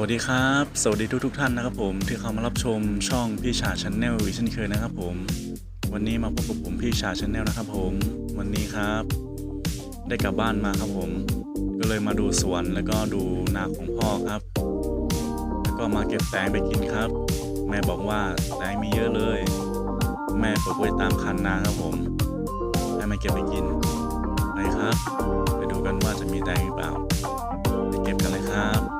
วัสดีครับ สวัสดีทุกทท่านนะครับผมที่เข้ามารับชมช่องพี่ชาชาแนลอีกเช่นเคยนะครับผม วันนี้มาพบกับผมพี่ชาชาแนลนะครับผม วันนี้ครับ ได้กลับบ้านมาครับผม ก็เลยมาดูสวนแล้วก็ดูนาของพ่อครับ แล้วก็มาเก็บแตงไปกินครับ แม่บอกว่าแตงมีเยอะเลย แม่ปลูกไว้ตามคันนาครับผมให้มาเก็บไปกินไปครับ ไปดูกันว่าจะมีแตงหรือเปล่าไปเก็บกันเลยครับ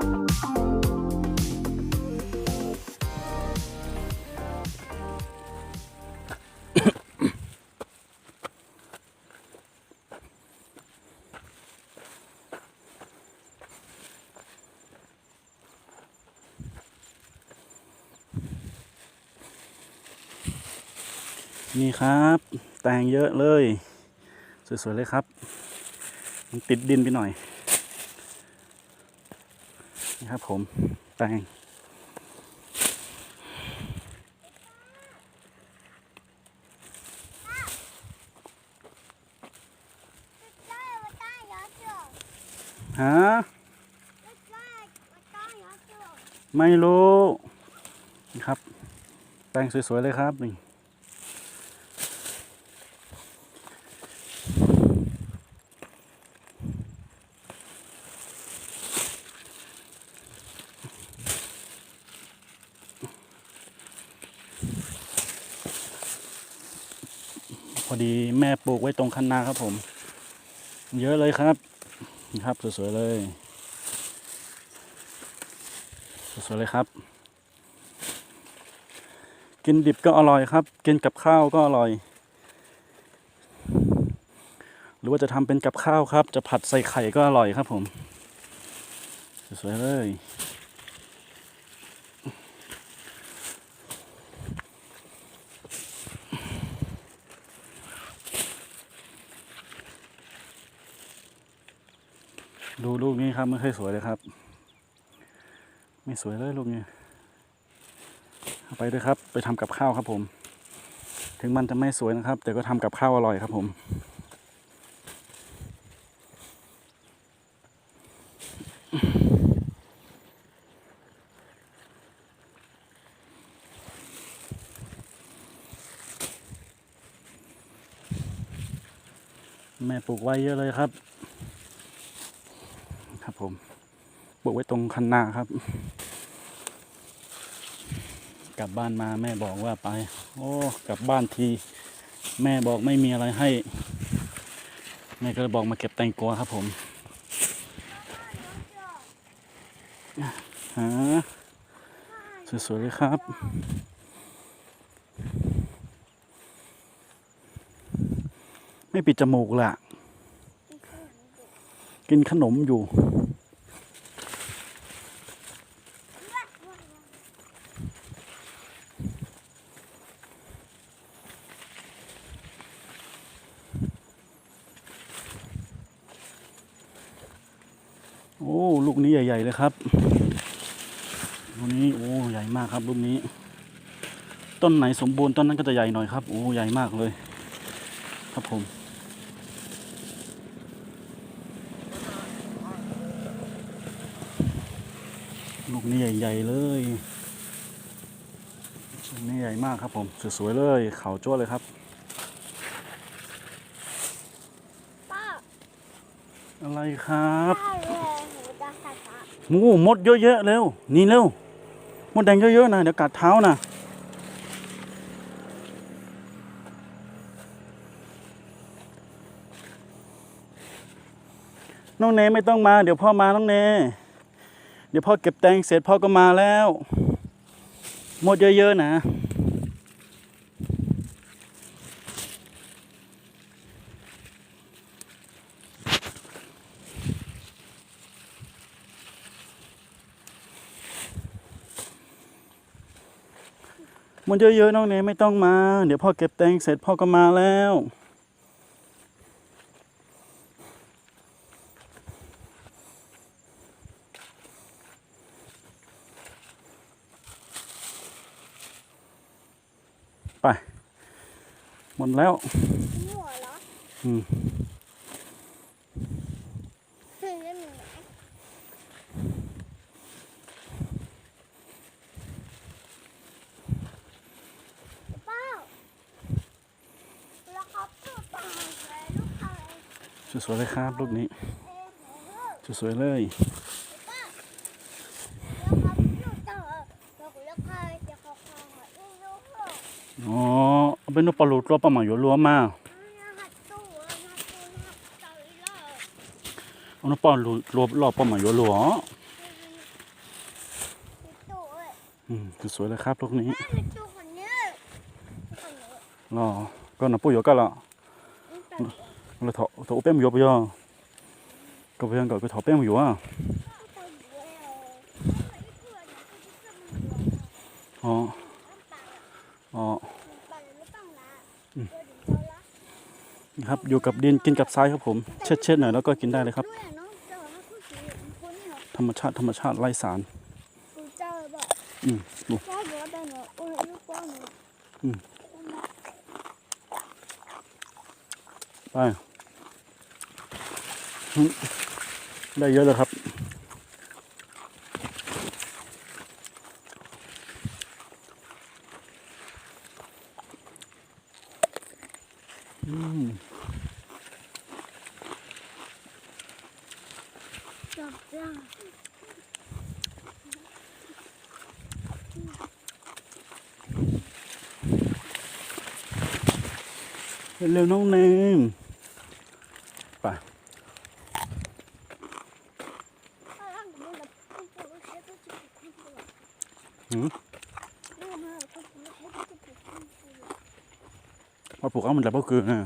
นี่ครับ แตงเยอะเลย สวย ๆ เลยครับ มันติดดินไปหน่อย นี่ครับผม แตงฮะไม่รู้ นี่ครับ แตงสวย ๆ เลยครับนี่ อดีแม่ปลูกไว้ตรงคันนาครับผม เยอะเลยครับนะครับสวยๆเลยสวยๆเลยครับ กินดิบก็อร่อยครับ กินกับข้าวก็อร่อย หรือว่าจะทำเป็นกับข้าวครับ จะผัดใส่ไข่ก็อร่อยครับผม สวยๆเลย ดู ลูกนี้ครับไม่ค่อยสวยเลยครับ ไม่สวยเลยลูกนี้ไปด้วยครับ ไปทำกับข้าวครับผม ถึงมันจะไม่สวยนะครับ แต่ก็ทำกับข้าวอร่อยครับผมแม่ปลูกไว้เยอะเลยครับ ครับผมปลูกไว้ตรงคันนาครับ กลับบ้านมาแม่บอกว่าไป โอ้กลับบ้านที แม่บอกไม่มีอะไรให้แม่ก็เลยบอกมาเก็บแตงกวาครับผมฮะสวยๆเลยครับไม่ปิดจมูกละกินขนมอยู่ โอ้ลูกนี้ใหญ่ ๆ เลยครับลูกนี้โอ้ใหญ่มากครับลูกนี้ ต้นไหนสมบูรณ์ต้นนั้นก็จะใหญ่หน่อยครับโอ้ใหญ่มากเลย ครับผมลูกนี้ใหญ่ ๆ เลยลูกนี้ใหญ่มากครับผมสวยๆเลยเขาจ้วเลยครับอะไรครับ 傻。งูมดเยอะแยะเร็วนี่เร็วมดแดงเยอะๆนะเดี๋ยวกัดเท้านะน้องเนไม่ต้องมา เดี๋ยวพ่อมาน้องเนเดี๋ยวพ่อเก็บแตงเสร็จพ่อก็มาแล้ว หมดเยอะๆนะ มันเยอะๆน้องเนยไม่ต้องมา เดี๋ยวพ่อเก็บแตงเสร็จพ่อก็มาแล้วไป หมดแล้วอืม สวยๆเลยครับรูปนี้สวยๆเลยอ๋อเป็นนกปลาหลุดรอบประมาณอยู่รัวมาเอานกปลาหลุดรอบรอบประมาณอยู่รัวอืมสวยๆเลยครับรูปนี้รอก็น่ะปุ้ยก็ละ เราถอถอเป้มอยู่ปะยอก็เพื่อนก็ไปถอเป้มอยู่อะอ๋ออ๋อครับอยู่กับดินกินกับทรายครับผม เช็ดเช็ดหน่อยแล้วก็กินได้เลยครับ ธรรมชาติธรรมชาติไร้สารอืมดูไปอืมไได้เยอะเลยครับ อืมเร็วๆน้องเนมไป มมาปลูกเอามันแล้วก็คืออะ